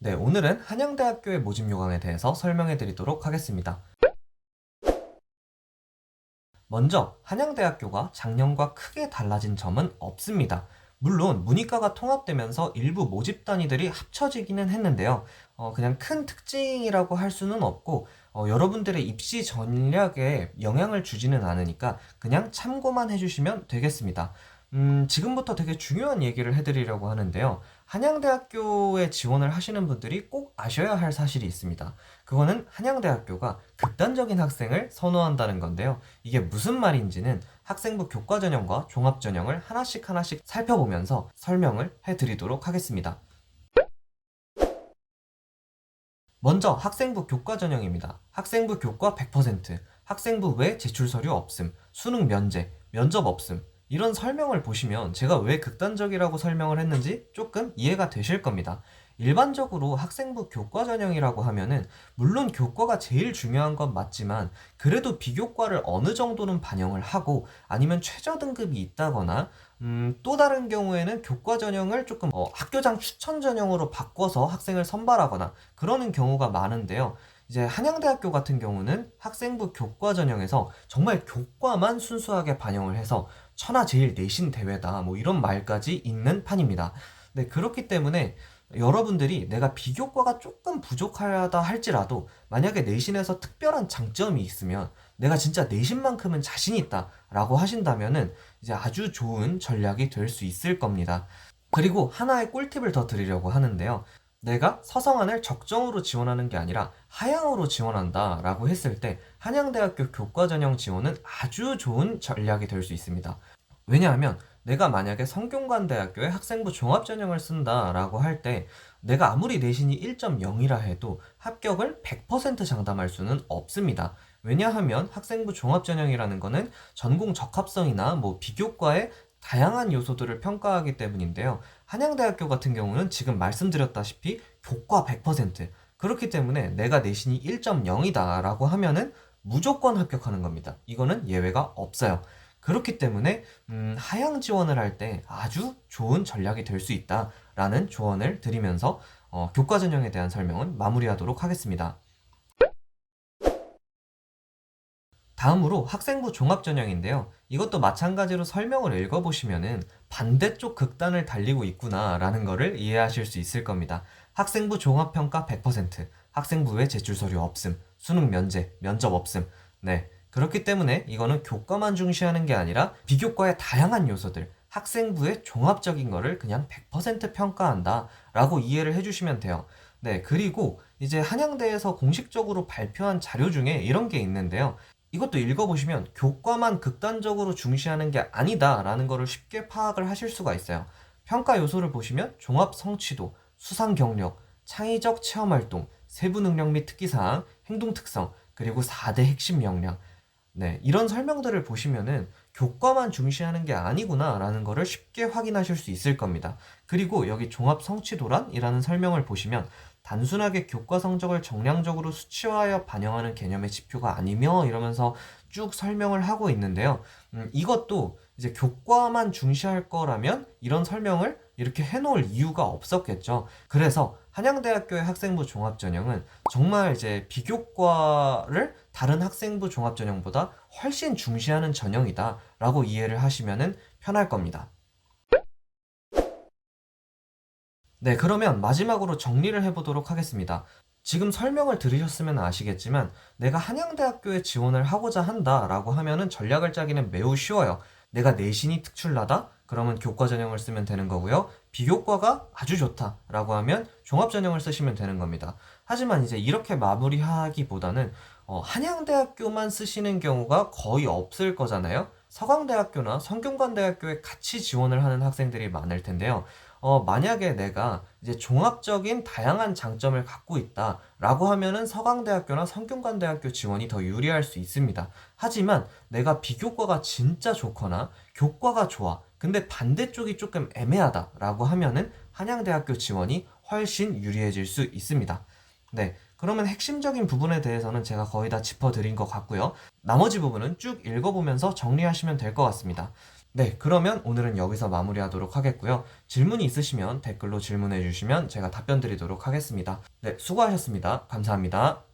네, 오늘은 한양대학교의 모집 요강에 대해서 설명해 드리도록 하겠습니다. 먼저 한양대학교가 작년과 크게 달라진 점은 없습니다. 물론 문이과가 통합되면서 일부 모집 단위들이 합쳐지기는 했는데요. 어, 그냥 큰 특징이라고 할 수는 없고 어, 여러분들의 입시 전략에 영향을 주지는 않으니까 그냥 참고만 해주시면 되겠습니다. 음, 지금부터 되게 중요한 얘기를 해드리려고 하는데요. 한양대학교에 지원을 하시는 분들이 꼭 아셔야 할 사실이 있습니다. 그거는 한양대학교가 극단적인 학생을 선호한다는 건데요. 이게 무슨 말인지는 학생부 교과 전형과 종합 전형을 하나씩 하나씩 살펴보면서 설명을 해드리도록 하겠습니다. 먼저 학생부 교과 전형입니다. 학생부 교과 100%, 학생부 외 제출 서류 없음, 수능 면제, 면접 없음, 이런 설명을 보시면 제가 왜 극단적이라고 설명을 했는지 조금 이해가 되실 겁니다. 일반적으로 학생부 교과 전형이라고 하면은 물론 교과가 제일 중요한 건 맞지만 그래도 비교과를 어느 정도는 반영을 하고 아니면 최저 등급이 있다거나 음, 또 다른 경우에는 교과 전형을 조금 어, 학교장 추천 전형으로 바꿔서 학생을 선발하거나 그러는 경우가 많은데요. 이제 한양대학교 같은 경우는 학생부 교과 전형에서 정말 교과만 순수하게 반영을 해서 천하 제일 내신 대회다 뭐 이런 말까지 있는 판입니다. 네, 그렇기 때문에 여러분들이 내가 비교과가 조금 부족하다 할지라도 만약에 내신에서 특별한 장점이 있으면 내가 진짜 내신만큼은 자신 있다라고 하신다면은 이제 아주 좋은 전략이 될 수 있을 겁니다. 그리고 하나의 꿀팁을 더 드리려고 하는데요. 내가 서성안을 적정으로 지원하는 게 아니라 하향으로 지원한다 라고 했을 때 한양대학교 교과전형 지원은 아주 좋은 전략이 될 수 있습니다. 왜냐하면 내가 만약에 성균관대학교에 학생부 종합전형을 쓴다 라고 할 때 내가 아무리 내신이 1.0이라 해도 합격을 100% 장담할 수는 없습니다. 왜냐하면 학생부 종합전형이라는 거는 전공 적합성이나 뭐 비교과의 다양한 요소들을 평가하기 때문인데요. 한양대학교 같은 경우는 지금 말씀드렸다시피 교과 100%. 그렇기 때문에 내가 내신이 1.0이다 라고 하면은 무조건 합격하는 겁니다. 이거는 예외가 없어요. 그렇기 때문에 음, 하향 지원을 할 때 아주 좋은 전략이 될 수 있다라는 조언을 드리면서 어, 교과 전형에 대한 설명은 마무리하도록 하겠습니다. 다음으로 학생부 종합 전형인데요. 이것도 마찬가지로 설명을 읽어보시면은 반대쪽 극단을 달리고 있구나라는 거를 이해하실 수 있을 겁니다. 학생부 종합평가 100%, 학생부에 제출 서류 없음, 수능 면제, 면접 없음. 네. 그렇기 때문에 이거는 교과만 중시하는 게 아니라 비교과의 다양한 요소들, 학생부의 종합적인 거를 그냥 100% 평가한다 라고 이해를 해주시면 돼요. 네. 그리고 이제 한양대에서 공식적으로 발표한 자료 중에 이런 게 있는데요. 이것도 읽어보시면 교과만 극단적으로 중시하는 게 아니다라는 거를 쉽게 파악을 하실 수가 있어요. 평가 요소를 보시면 종합 성취도, 수상 경력, 창의적 체험 활동, 세부 능력 및 특기사항, 행동 특성, 그리고 4대 핵심 역량. 네, 이런 설명들을 보시면은 교과만 중시하는 게 아니구나라는 거를 쉽게 확인하실 수 있을 겁니다. 그리고 여기 종합 성취도란이라는 설명을 보시면 단순하게 교과 성적을 정량적으로 수치화하여 반영하는 개념의 지표가 아니며 이러면서 쭉 설명을 하고 있는데요. 음, 이것도 이제 교과만 중시할 거라면 이런 설명을 이렇게 해놓을 이유가 없었겠죠. 그래서 한양대학교의 학생부 종합전형은 정말 이제 비교과를 다른 학생부 종합전형보다 훨씬 중시하는 전형이다라고 이해를 하시면 편할 겁니다. 네, 그러면 마지막으로 정리를 해보도록 하겠습니다. 지금 설명을 들으셨으면 아시겠지만 내가 한양대학교에 지원을 하고자 한다라고 하면은 전략을 짜기는 매우 쉬워요. 내가 내신이 특출나다? 그러면 교과 전형을 쓰면 되는 거고요. 비교과가 아주 좋다라고 하면 종합 전형을 쓰시면 되는 겁니다. 하지만 이제 이렇게 마무리하기보다는 어, 한양대학교만 쓰시는 경우가 거의 없을 거잖아요. 서강대학교나 성균관대학교에 같이 지원을 하는 학생들이 많을 텐데요. 어, 만약에 내가 이제 종합적인 다양한 장점을 갖고 있다라고 하면은 서강대학교나 성균관대학교 지원이 더 유리할 수 있습니다. 하지만 내가 비교과가 진짜 좋거나 교과가 좋아. 근데 반대쪽이 조금 애매하다라고 하면은 한양대학교 지원이 훨씬 유리해질 수 있습니다. 네. 그러면 핵심적인 부분에 대해서는 제가 거의 다 짚어드린 것 같고요. 나머지 부분은 쭉 읽어보면서 정리하시면 될 것 같습니다. 네, 그러면 오늘은 여기서 마무리하도록 하겠고요. 질문이 있으시면 댓글로 질문해 주시면 제가 답변 드리도록 하겠습니다. 네, 수고하셨습니다. 감사합니다.